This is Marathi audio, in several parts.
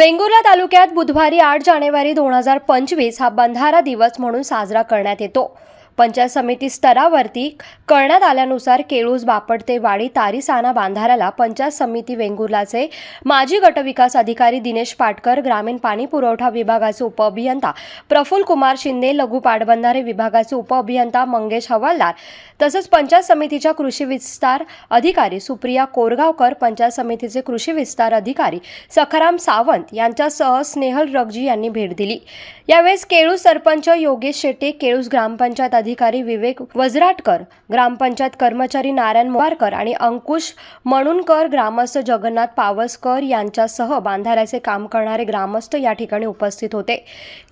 वेंगुर्ला तालुक्यात बुधवारी आठ जानेवारी दोन हजार पंचवीस हा बंधारा दिवस म्हणून साजरा करण्यात येतो. पंचायत समिती स्तरावरती करण्यात आल्यानुसार केळूस बापडते वाडी तारीसाना बांधाऱ्याला पंचायत समिती वेंगुर्लाचे माजी गटविकास अधिकारी दिनेश पाटकर ग्रामीण पाणी पुरवठा विभागाचे उपअभियंता प्रफुल कुमार शिंदे लघु पाटबंधारे विभागाचे उपअभियंता मंगेश हवालदार तसंच पंचायत समितीच्या कृषी विस्तार अधिकारी सुप्रिया कोरगावकर पंचायत समितीचे कृषी विस्तार अधिकारी सखाराम सावंत यांच्यासह स्नेहल रगजी यांनी भेट दिली. यावेळेस केळूस सरपंच योगेश शेट्टे केळूस ग्रामपंचायत अधिकारी विवेक वजराटकर ग्रामपंचायत कर्मचारी नारायण मोवारकर आणि अंकुश मणुनकर ग्रामस्थ जगन्नाथ पावसकर यांच्यासह बांधाऱ्याचे काम करणारे ग्रामस्थ या ठिकाणी उपस्थित होते.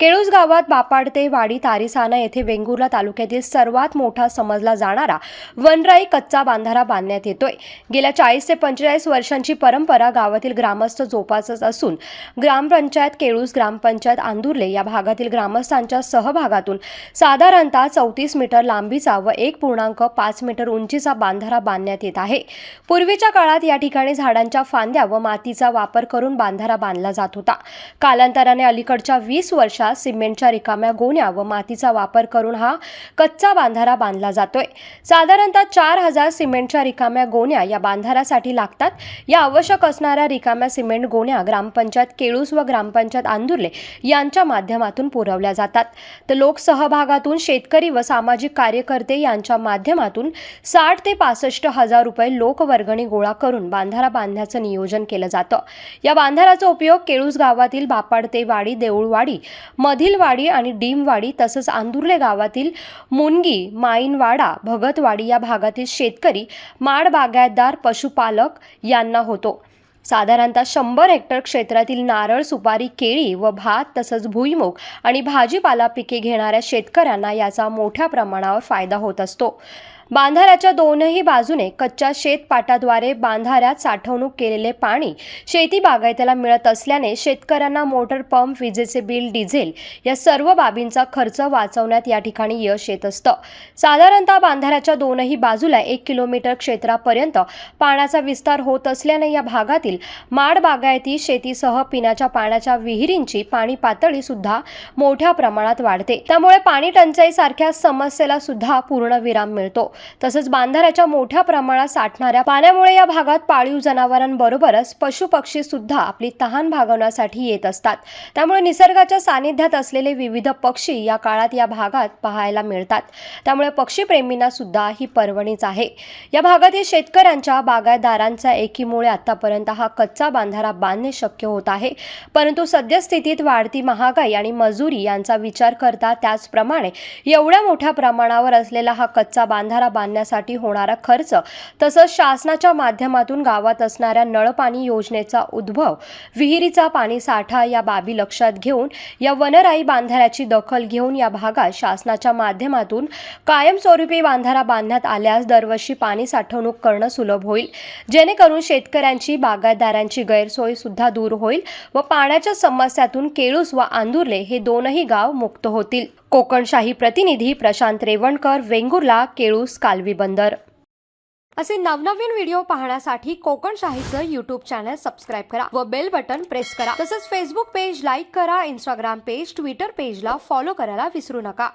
केळूस गावात बापाडते वाडी तारिसाना येथे वेंगुर्ला तालुक्यातील सर्वात मोठा समजला जाणारा वनराई कच्चा बांधारा बांधण्यात येतोय. गेल्या चाळीस ते पंचेचाळीस वर्षांची परंपरा गावातील ग्रामस्थ जोपासत असून ग्रामपंचायत केळूस ग्रामपंचायत आंदुर्ले या भागातील ग्रामस्थांच्या सहभागातून साधारणतः चौतीस मीटर लांबीचा व एक पूर्णांक पाच मीटर उंचीचा बांधारा बांधण्यात येत आहे. पूर्वीच्या काळात या ठिकाणी झाडांच्या फांद्या व मातीचा वापर करून बांधारा बांधला जात होता. कालांतराने अलीकडच्या वीस वर्षात सिमेंटच्या रिकाम्या गोण्या व मातीचा वापर करून हा कच्चा बांधारा बांधला जातोय. साधारणतः चार हजार सिमेंटच्या रिकाम्या गोण्या या बांधारासाठी लागतात. या आवश्यक असणाऱ्या रिकाम्या सिमेंट गोण्या ग्रामपंचायत केळूस व ग्रामपंचायत आंदुर्ले यांच्या माध्यमातून पुरवल्या जातात. तर लोकसहभागातून शेतकरी व सामाजिक कार्यकर्ते यांच्या माध्यमातून साठ ते पासष्ट हजार रुपये लोकवर्गणी गोळा करून बांधारा बांधण्याचं नियोजन केलं जातं. या बांधाराचा उपयोग केळूस गावातील बापाडते वाडी देऊळवाडी मधील वाडी आणि डीमवाडी तसंच आंदुर्ले गावातील मुनगी माईनवाडा भगतवाडी या भागातील शेतकरी माड बागायतदार पशुपालक यांना होतो. साधारणतः शंभर हेक्टर क्षेत्रातील नारळ सुपारी केळी व भात तसंच भुईमुग आणि भाजीपाला पिके घेणाऱ्या शेतकऱ्यांना याचा मोठ्या प्रमाणावर फायदा होत असतो. बांधाऱ्याच्या दोनही बाजूने कच्च्या शेतपाटाद्वारे बांधाऱ्यात साठवणूक केलेले पाणी शेती बागायतीला मिळत असल्याने शेतकऱ्यांना मोटर पंप विजेचे बिल डिझेल या सर्व बाबींचा खर्च वाचवण्यात या ठिकाणी यश येत असतं. साधारणतः बांधाऱ्याच्या दोनही बाजूला एक किलोमीटर क्षेत्रापर्यंत पाण्याचा विस्तार होत असल्याने या भागातील माड बागायती शेतीसह पिण्याच्या पाण्याच्या विहिरींची पाणी पातळी सुद्धा मोठ्या प्रमाणात वाढते. त्यामुळे पाणी टंचाई सारख्या समस्येला सुद्धा पूर्णविराम मिळतो. तसंच बांधाऱ्याच्या मोठ्या प्रमाणात साठणाऱ्या पाण्यामुळे या भागात पाळीव जनावरांबरोबरच पशुपक्षी सुद्धा आपली तहान भागवण्यासाठी येत असतात. त्यामुळे निसर्गाच्या सानिध्यात असलेले विविध पक्षी या काळात या भागात पाहायला मिळतात. त्यामुळे पक्षीप्रेमींना सुद्धा ही पर्वणीच आहे. या भागातील शेतकऱ्यांच्या बागायतदारांचा एकीमुळे आतापर्यंत हा कच्चा बांधारा बांधणे शक्य होत आहे. परंतु सद्यस्थितीत वाढती महागाई आणि मजुरी यांचा विचार करता त्याचप्रमाणे एवढ्या मोठ्या प्रमाणावर असलेला हा कच्चा बांधारा बांधण्यासाठी होणारा खर्च तसंच शासनाच्या माध्यमातून गावात असणाऱ्या नळपाणी योजनेचा उद्भव विहिरीचा पाणी साठा या बाबी लक्षात घेऊन या वनराई बांधाऱ्याची दखल घेऊन या भागात शासनाच्या माध्यमातून कायमस्वरूपी बांधारा बांधण्यात आल्यास दरवर्षी पाणी साठवणूक करणं सुलभ होईल. जेणेकरून शेतकऱ्यांची बागा बागायतदारांची गैरसोय सुद्धा दूर होईल व पाण्याच्या समस्यातून केळूस व आंदुर्ले हे दोनही गाव मुक्त होतील. कोकणशाही प्रतिनिधी प्रशांत रेवणकर वेंगुर्ला केळूस कालवी बंदर. असे नवनवीन व्हिडिओ पाहण्यासाठी कोकणशाहीचं यूट्यूब चॅनल सबस्क्राईब करा व बेल बटन प्रेस करा. तसंच फेसबुक पेज लाईक करा इंस्टाग्राम पेज ट्विटर पेजला फॉलो करायला विसरू नका.